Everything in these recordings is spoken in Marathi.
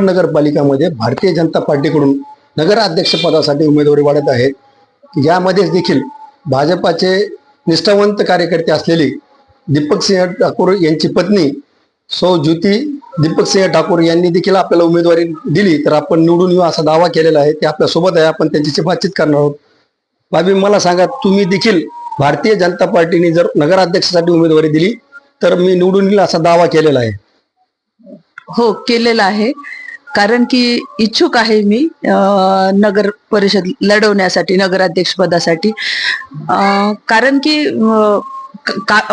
नगरपालिकामध्ये भारतीय जनता पार्टीकडून नगराध्यक्ष पदासाठी उमेदवारी वाढत आहेत. यामध्येच देखील भाजपाचे निष्ठावंत कार्यकर्ते असलेली दीपक सिंह ठाकूर यांची पत्नी सौ ज्योती दीपक सिंह ठाकूर यांनी देखील आपल्याला उमेदवारी दिली. तर आपण निवडून येऊ असा दावा केलेला आहे. ते आपल्यासोबत आहे. आपण त्यांच्याशी बातचीत करणार आहोत. बाबी मला सांगा तुम्ही देखील भारतीय जनता पार्टीने जर नगराध्यक्षासाठी उमेदवारी दिली तर मी निवडून येईल असा दावा केलेला आहे. हो केलेलं आहे. कारण की इच्छुक आहे मी नगर परिषद लढवण्यासाठी नगराध्यक्ष पदासाठी. कारण की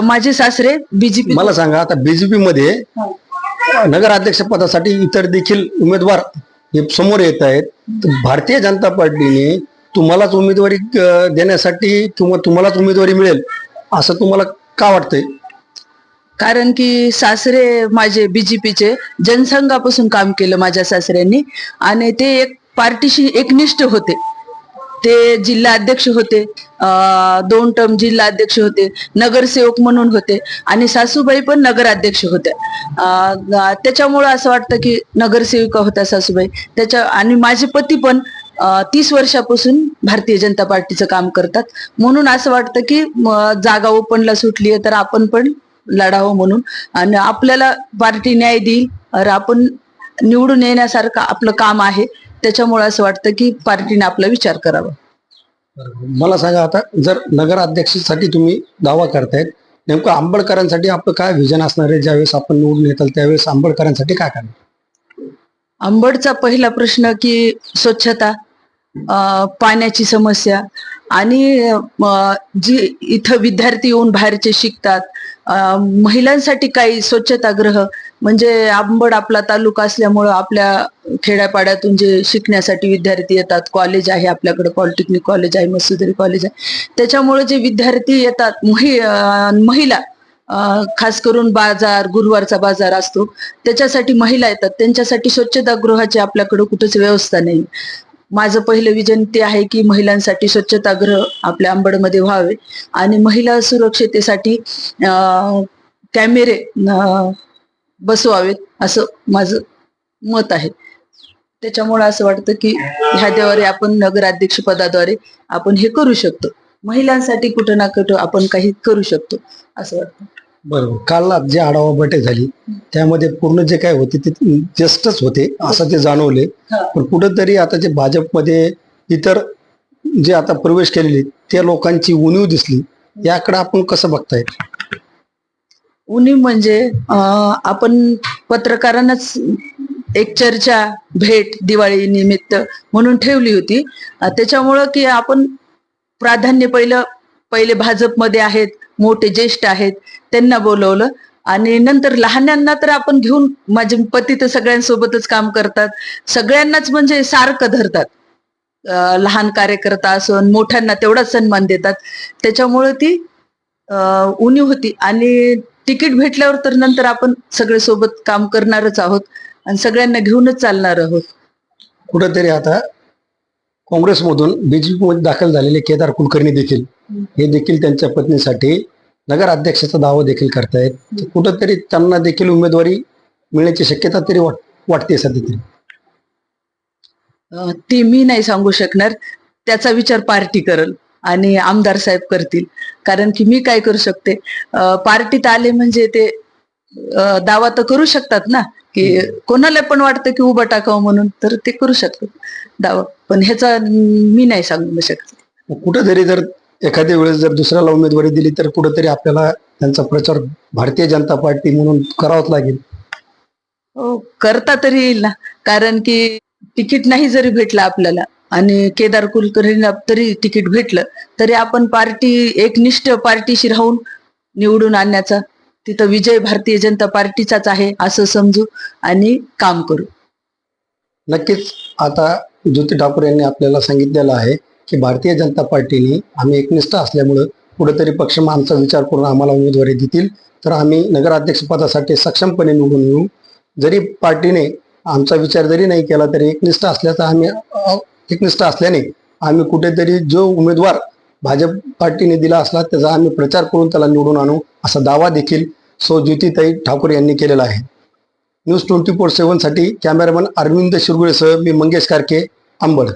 माझे सासरे बीजेपी मला सांगा आता बीजेपी मध्ये नगराध्यक्ष पदासाठी इतर देखील उमेदवार हे समोर येत आहेत. भारतीय जनता पार्टीने तुम्हालाच उमेदवारी देण्यासाठी किंवा तुम्हालाच उमेदवारी मिळेल असं तुम्हाला का वाटतंय? कारण की सासरे माझे बीजेपीचे जनसंघापासून काम केलं माझ्या सासऱ्यांनी. आणि ते एक पार्टीशी एकनिष्ठ होते. ते जिल्हा अध्यक्ष होते. दोन टर्म जिल्हा अध्यक्ष होते. नगरसेवक म्हणून होते. आणि सासूबाई पण नगराध्यक्ष होत्या. त्याच्यामुळं असं वाटतं की नगरसेविका होत्या सासूबाई. त्याच्या आणि माझे पती पण तीस वर्षापासून भारतीय जनता पार्टीचं काम करतात. म्हणून असं वाटतं की जागा ओपनला सुटली आहे तर आपण पण लढावं म्हणून. आणि आपल्याला पार्टी न्याय देईल. आपण निवडून येण्यासारखं आपलं काम आहे. त्याच्यामुळे असं वाटतं की पार्टीने आपला विचार करावा. मला सांगा आता जर नगराध्यक्षासाठी तुम्ही दावा करतायत नेमकं आंबेडकरांसाठी आपलं काय विजन असणार आहे? ज्यावेळेस आपण निवडून येताल त्यावेळेस आंबेडकरांसाठी काय करणार? आंबडचा पहिला प्रश्न की स्वच्छता पाण्याची समस्या आणि जी इथं विद्यार्थी येऊन बाहेरचे शिकतात महिलांसाठी काही स्वच्छतागृह म्हणजे आंबड आपला तालुका असल्यामुळं आपल्या खेड्यापाड्यातून जे शिकण्यासाठी विद्यार्थी येतात कॉलेज आहे आपल्याकडे पॉलिटेक्निक कॉलेज आहे मसुदरी कॉलेज आहे त्याच्यामुळे जे विद्यार्थी येतात महि महिला खास करून बाजार गुरुवारचा बाजार असतो त्याच्यासाठी महिला येतात त्यांच्यासाठी स्वच्छतागृहाची आपल्याकडे कुठेच व्यवस्था नाही. माझं पहिलं विजन ते आहे की महिलांसाठी स्वच्छतागृह आपल्या अंबडमध्ये व्हावे आणि महिला सुरक्षतेसाठी कॅमेरे बसवावेत असं माझं मत आहे. त्याच्यामुळे असं वाटतं की ह्याद्वारे आपण नगराध्यक्ष पदाद्वारे आपण हे करू शकतो. महिलांसाठी कुठं ना कुठं आपण काही करू शकतो असं वाटतं. बरोबर. काल जे आढावा बैठक झाली. त्यामध्ये पूर्ण जे काय होते ते जस्टच होते असं ते जाणवले. पण कुठंतरी आता जे भाजपमध्ये इतर जे आता प्रवेश केलेले त्या लोकांची उणीव दिसली. याकडे आपण कसं बघताय? उणीव म्हणजे आपण पत्रकारांनाच एक चर्चा भेट दिवाळी निमित्त म्हणून ठेवली होती. त्याच्यामुळं की आपण प्राधान्य पहिलं पहिले भाजपमध्ये आहेत मोठे ज्येष्ठ आहेत त्यांना बोलवलं. आणि नंतर लहानांना तर आपण घेऊन माझे पती तर सगळ्यांसोबतच काम करतात. सगळ्यांनाच म्हणजे सारखं धरतात. लहान कार्यकर्ता असून मोठ्यांना तेवढाच सन्मान देतात. त्याच्यामुळे ती उणीव होती. आणि तिकीट भेटल्यावर तर नंतर आपण सगळे सोबत काम करणारच आहोत. आणि सगळ्यांना घेऊनच चालणार आहोत. कुठंतरी आता काँग्रेसमधून बीजेपी मध्ये दाखल झालेले केदार कुलकर्णी देखील हे देखील त्यांच्या पत्नीसाठी नगराध्यक्षाचा दावा देखील करतायत. तर कुठंतरी त्यांना देखील उमेदवारी मिळण्याची शक्यता तरी वाट वाटते सध्या तरी. ते मी नाही सांगू शकणार. त्याचा विचार पार्टी करल आणि आमदार साहेब करतील. कारण की मी काय करू शकते? पार्टीत आले म्हणजे ते दावा तर करू शकतात ना? की कोणाला पण वाटतं की उभं टाकावं म्हणून तर ते करू शकतात दावा. पण ह्याचा मी नाही सांगू शकत. मग कुठंतरी जर एखाद्या वेळेस जर दुसऱ्याला उमेदवारी दिली तर कुठंतरी आपल्याला त्यांचा प्रचार भारतीय जनता पार्टी म्हणून करावाच लागेल. करता तरी येईल ना. कारण की तिकीट नाही जरी भेटलं आपल्याला आणि केदार कुलकर्णीला तरी तिकीट भेटलं तरी आपण पार्टी एकनिष्ठ पार्टीशी राहून निवडून आणण्याचा तिथं विजय भारतीय जनता पार्टीचाच आहे असं समजू आणि काम करू. नक्कीच. आता ज्योती ठाकूर यांनी आपल्याला सांगितलेलं आहे की भारतीय जनता पार्टीने आम्ही एकनिष्ठ असल्यामुळं कुठेतरी पक्ष आमचा विचार करून आम्हाला उमेदवारी देतील. तर आम्ही नगराध्यक्षपदासाठी सक्षमपणे निवडून येऊ. जरी पार्टीने आमचा विचार जरी नाही केला तरी एकनिष्ठ असल्याचा आम्ही एकनिष्ठ असल्याने आम्ही कुठेतरी जो उमेदवार भाजप पार्टीने दिला असला त्याचा आम्ही प्रचार करून त्याला निवडून आणू असा दावा देखील सो ज्योतिताई ठाकूर यांनी केलेला आहे. न्यूज ट्वेंटी फोर सेव्हनसाठी कॅमेरामन अरविंद शिरगुळेसह मी मंगेश कारके अंबड.